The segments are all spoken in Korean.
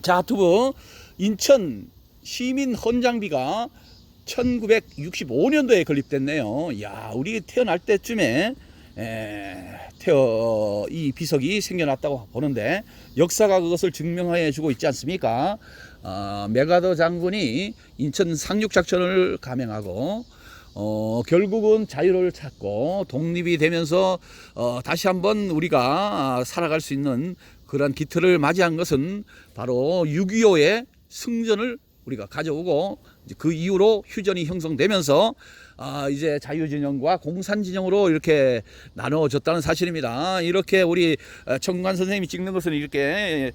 자, 두분 인천 시민 헌장비가 1965년도에 건립됐네요. 야, 우리 태어날 때쯤에 에, 태어 이 비석이 생겨났다고 보는데 역사가 그것을 증명해 주고 있지 않습니까? 어, 메가더 장군이 인천 상륙 작전을 감행하고 어, 결국은 자유를 찾고 독립이 되면서 어, 다시 한번 우리가 살아갈 수 있는 그런 기틀을 맞이한 것은 바로 6.25의 승전을 우리가 가져오고 이제 그 이후로 휴전이 형성되면서 아, 이제 자유진영과 공산진영으로 이렇게 나누어졌다는 사실입니다. 이렇게 우리 어, 청관 선생님이 찍는 것은 이렇게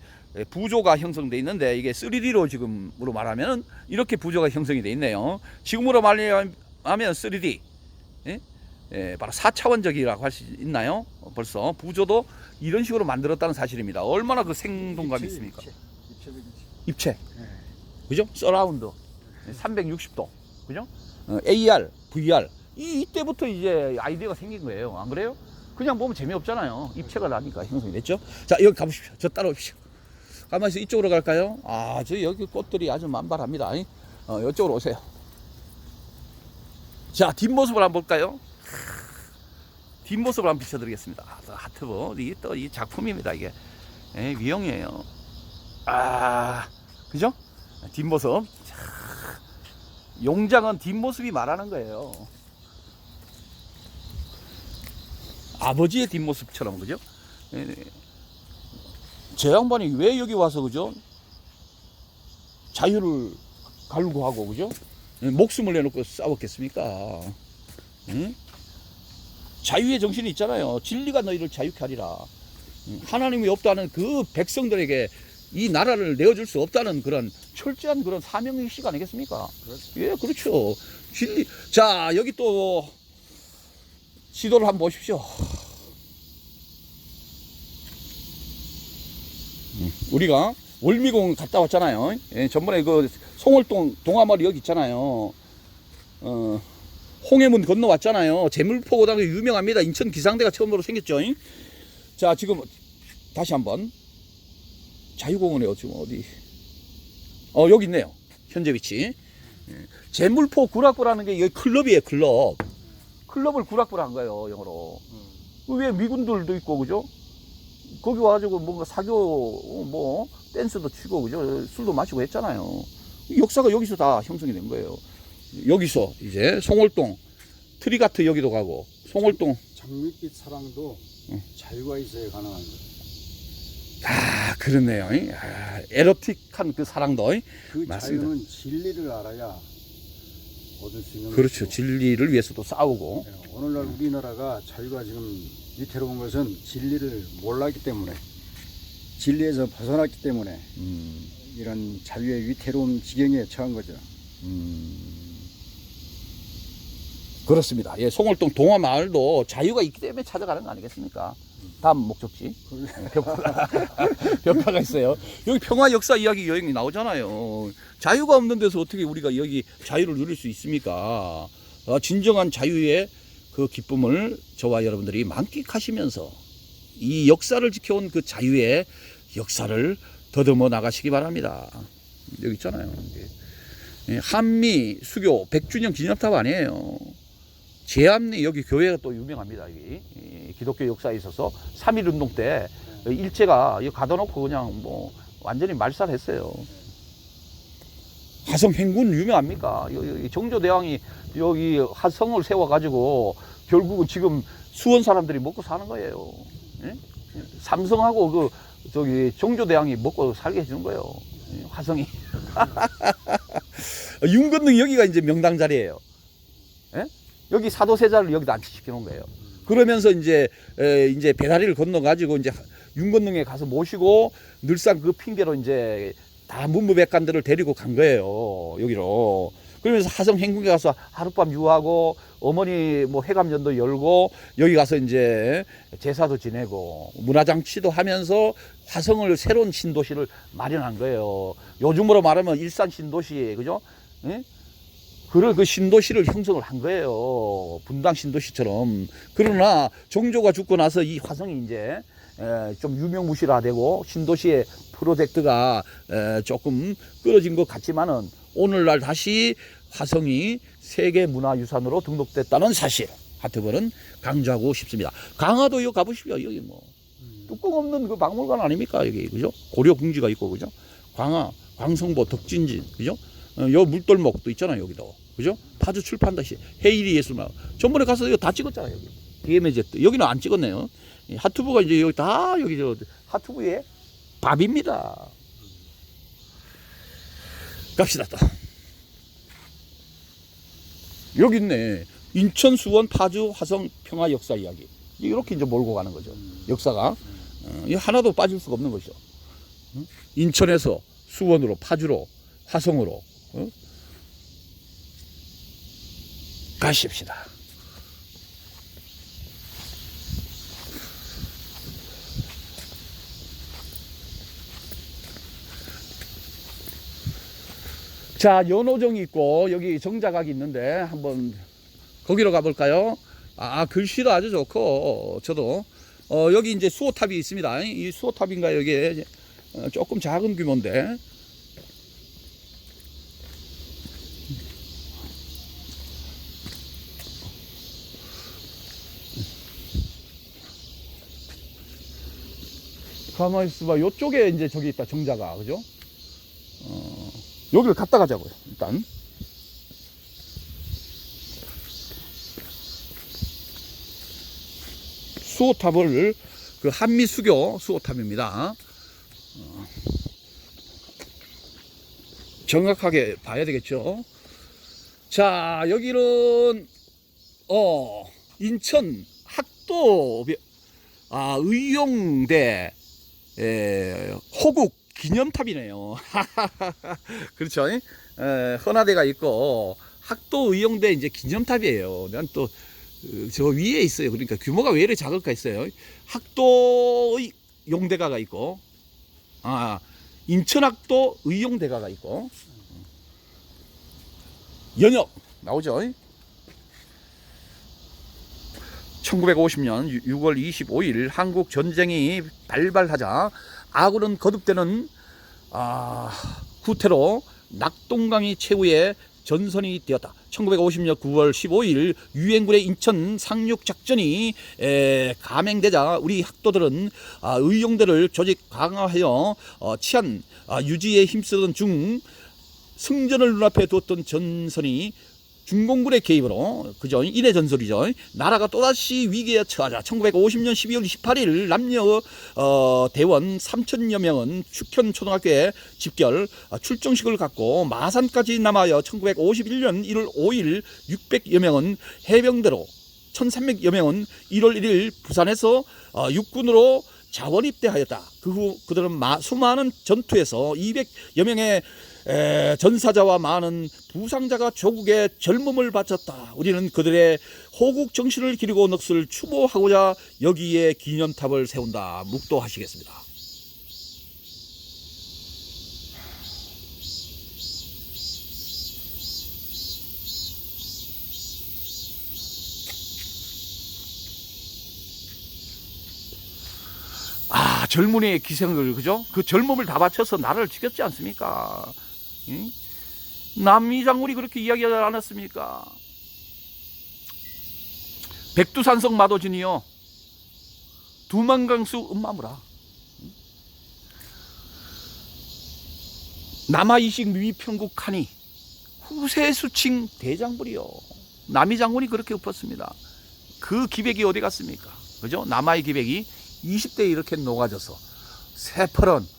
부조가 형성돼 있는데 이게 3D로 지금으로 말하면 이렇게 부조가 형성이 돼 있네요. 지금으로 말하면 3D 예? 예, 바로 4차원적이라고 할 수 있나요? 어, 벌써 부조도 이런 식으로 만들었다는 사실입니다. 얼마나 그 생동감이 있습니까? 입체, 입체, 입체. 입체, 네. 그죠? 서라운드, 360도, 그죠? 어, AR, VR 이 이때부터 이제 아이디어가 생긴 거예요. 안 그래요? 그냥 보면 재미없잖아요. 입체가 나니까 형성이 됐죠. 자 여기 가보십시오. 저 따라오십시오. 가만있어 이쪽으로 갈까요? 아, 저 여기 꽃들이 아주 만발합니다. 어, 이쪽으로 오세요. 자, 뒷모습을 한번 볼까요? 뒷모습을 한번 비춰드리겠습니다. 아, 또 하트보, 이게 또 이 작품입니다. 이게 예, 위용이에요. 아, 그죠? 뒷모습. 자, 용장은 뒷모습이 말하는 거예요. 아버지의 뒷모습처럼, 그죠? 예, 네. 제 양반이 왜 여기 와서, 그죠? 자유를 갈구하고, 그죠? 예, 목숨을 내놓고 싸웠겠습니까? 응? 자유의 정신이 있잖아요. 진리가 너희를 자유케 하리라. 응, 하나님이 없다는 그 백성들에게 이 나라를 내어줄 수 없다는 그런 철저한 그런 사명의식 아니겠습니까? 그렇죠. 예, 그렇죠. 진리. 자, 여기 또 지도를 한번 보십시오. 음, 우리가 월미공 갔다 왔잖아요. 예, 전번에 그 송월동 동아마리 여기 있잖아요. 어, 홍해문 건너왔잖아요. 제물포고등학교 유명합니다. 인천 기상대가 처음으로 생겼죠. 자, 지금 다시 한번 자유공원에 지금 어디? 어, 여기 있네요. 현재 위치. 예. 제물포 구락부라는 게 여기 클럽이에요, 클럽. 클럽을 구락부라 한 거예요, 영어로. 왜 미군들도 있고, 그죠? 거기 와가지고 뭔가 사교, 뭐, 댄스도 치고, 그죠? 술도 마시고 했잖아요. 이 역사가 여기서 다 형성이 된 거예요. 여기서 이제 송월동, 트리가트 여기도 가고, 송월동, 장밋빛 사랑도 응. 자유가 있어야 가능한 거예요. 아, 그렇네요. 이. 아, 에로틱한 그 사랑도. 이. 그 맞습니다. 자유는 진리를 알아야 얻을 수 있는 그렇죠. 것이고, 진리를 위해서도 싸우고. 예, 오늘날 우리나라가 자유가 지금 위태로운 것은 진리를 몰랐기 때문에 진리에서 벗어났기 때문에 음, 이런 자유의 위태로운 지경에 처한 거죠. 음. 그렇습니다. 예, 송월동 동화 마을도 자유가 있기 때문에 찾아가는 거 아니겠습니까? 다음 목적지. 예, 벽화가, 벽화가 있어요. 여기 평화 역사 이야기 여행이 나오잖아요. 자유가 없는 데서 어떻게 우리가 여기 자유를 누릴 수 있습니까? 어, 진정한 자유의 그 기쁨을 저와 여러분들이 만끽하시면서 이 역사를 지켜온 그 자유의 역사를 더듬어 나가시기 바랍니다. 여기 있잖아요. 예, 한미 수교 100주년 기념탑 아니에요. 제암리 여기 교회가 또 유명합니다. 여기 이 기독교 역사에 있어서 3.1 운동 때 일제가 이거 가둬놓고 그냥 뭐 완전히 말살했어요. 화성 행군 유명합니까? 여기, 여기 정조대왕이 여기 화성을 세워가지고 결국은 지금 수원 사람들이 먹고 사는 거예요. 예? 삼성하고 그 저기 정조대왕이 먹고 살게 해주는 거예요. 예, 화성이. 윤건능 여기가 이제 명당 자리예요. 예? 여기 사도세자를 여기다 안치시켜 놓은 거예요. 그러면서 이제 에, 이제 배다리를 건너 가지고 이제 윤건능에 가서 모시고 늘상 그 핑계로 이제 다 문무백관들을 데리고 간 거예요. 여기로. 그러면서 하성 행궁에 가서 하룻밤 유하고 어머니 뭐 회감전도 열고 여기 가서 이제 제사도 지내고 문화장치도 하면서 화성을 새로운 신도시를 마련한 거예요. 요즘으로 말하면 일산 신도시 그죠? 예? 그런 그 신도시를 형성을 한 거예요. 분당 신도시처럼. 그러나 정조가 죽고 나서 이 화성이 이제 에, 좀 유명무실화되고 신도시의 프로젝트가 에, 조금 끊어진 것 같지만은 오늘날 다시 화성이 세계 문화유산으로 등록됐다는 사실 하트벌은 강조하고 싶습니다. 강화도 이거 가보십시오. 여기 뭐 뚜껑 없는 그 박물관 아닙니까 여기 그죠? 고려 궁지가 있고 그죠? 광화, 광성보, 덕진진 그죠? 어, 요 물돌목도 있잖아요 여기도 그죠? 파주 출판다시 헤이리 예술마 전번에 가서 이거 다 찍었잖아요 여기 DMZ 여기는 안 찍었네요. 이 하투브가 이제 여기 다 여기 저 하투브의 밥입니다. 갑시다 또. 여기 있네. 인천, 수원, 파주, 화성, 평화 역사 이야기. 이렇게 이제 몰고 가는 거죠. 역사가. 어, 이 하나도 빠질 수가 없는 거죠. 어? 인천에서 수원으로, 파주로, 화성으로. 어? 가십시다. 자, 연호정이 있고 여기 정자각이 있는데 한번 거기로 가볼까요? 아, 글씨도 아주 좋고 저도 어, 여기 이제 수호탑이 있습니다. 이 수호탑인가 여기 어, 조금 작은 규모인데 가만히 있어봐. 요쪽에 이제 저기 있다 정자가 그죠? 어, 여기를 갔다 가자고요. 일단. 수호탑을 그 한미 수교 수호탑입니다. 어, 정확하게 봐야 되겠죠. 자 여기는 어 인천 학도 아 의용대 에, 호국 기념탑이네요. 그렇죠. 에, 헌화대가 있고 학도 의용대 이제 기념탑이에요. 난 또 저 위에 있어요. 그러니까 규모가 왜 이렇게 작을까 했어요. 학도 의- 용대가가 있고, 아 인천학도 의용대가가 있고, 연역 나오죠. 1950년 6월 25일 한국 전쟁이 발발하자 아군은 거듭되는 아, 후퇴로 낙동강이 최후의 전선이 되었다. 1950년 9월 15일 유엔군의 인천 상륙 작전이 에, 감행되자 우리 학도들은 아, 의용대를 조직 강화하여 어, 치안 아, 유지에 힘쓰던 중 승전을 눈앞에 두었던 전선이 중공군의 개입으로 그죠 이래 전설이죠 나라가 또다시 위기에 처하자 1950년 12월 28일 남녀 어, 대원 3천여 명은 축현 초등학교에 집결 어, 출정식을 갖고 마산까지 남하여 1951년 1월 5일 600여 명은 해병대로 1300여 명은 1월 1일 부산에서 어, 육군으로 자원 입대하였다. 그 후 그들은 마- 수많은 전투에서 200여 명의 에, 전사자와 많은 부상자가 조국의 젊음을 바쳤다. 우리는 그들의 호국 정신을 기리고 넋을 추모하고자 여기에 기념탑을 세운다. 묵도하시겠습니다. 아 젊은이의 기생을 그죠? 그 젊음을 다 바쳐서 나라를 지켰지 않습니까? 응? 남이 장군이 그렇게 이야기하지 않았습니까? 백두산성 마도진이요 두만강수 음마무라 응? 남아이식 미평국하니 후세수칭 대장불이요 남이 장군이 그렇게 엎었습니다 그 기백이 어디 갔습니까? 그죠? 남아의 기백이 20대에 이렇게 녹아져서 새파란 어,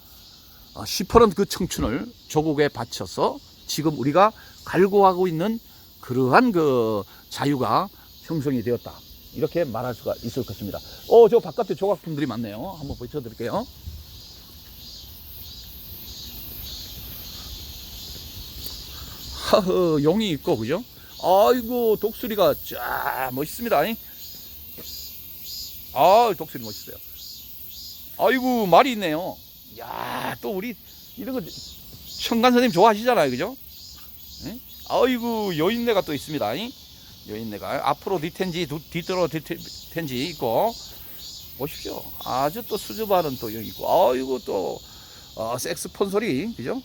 시퍼런 그 청춘을 조국에 바쳐서 지금 우리가 갈구하고 있는 그러한 그 자유가 형성이 되었다. 이렇게 말할 수가 있을 것입니다. 어, 저 바깥에 조각품들이 많네요. 한번 보여드릴게요. 하흐, 용이 있고, 그죠? 아이고, 독수리가 쫙 멋있습니다. 아, 독수리 멋있어요. 아이고, 말이 있네요. 야, 또 우리 이런 거 청간 선생님 좋아하시잖아요, 그죠? 예? 아이고 여인네가 또 있습니다. 이? 여인네가 앞으로 뒤텐지 두- 뒤돌아 뒤텐지 있고 보십시오. 아주 또 수줍어하는 또 여기 있고, 아이고 또 어, 섹스폰 소리, 그죠?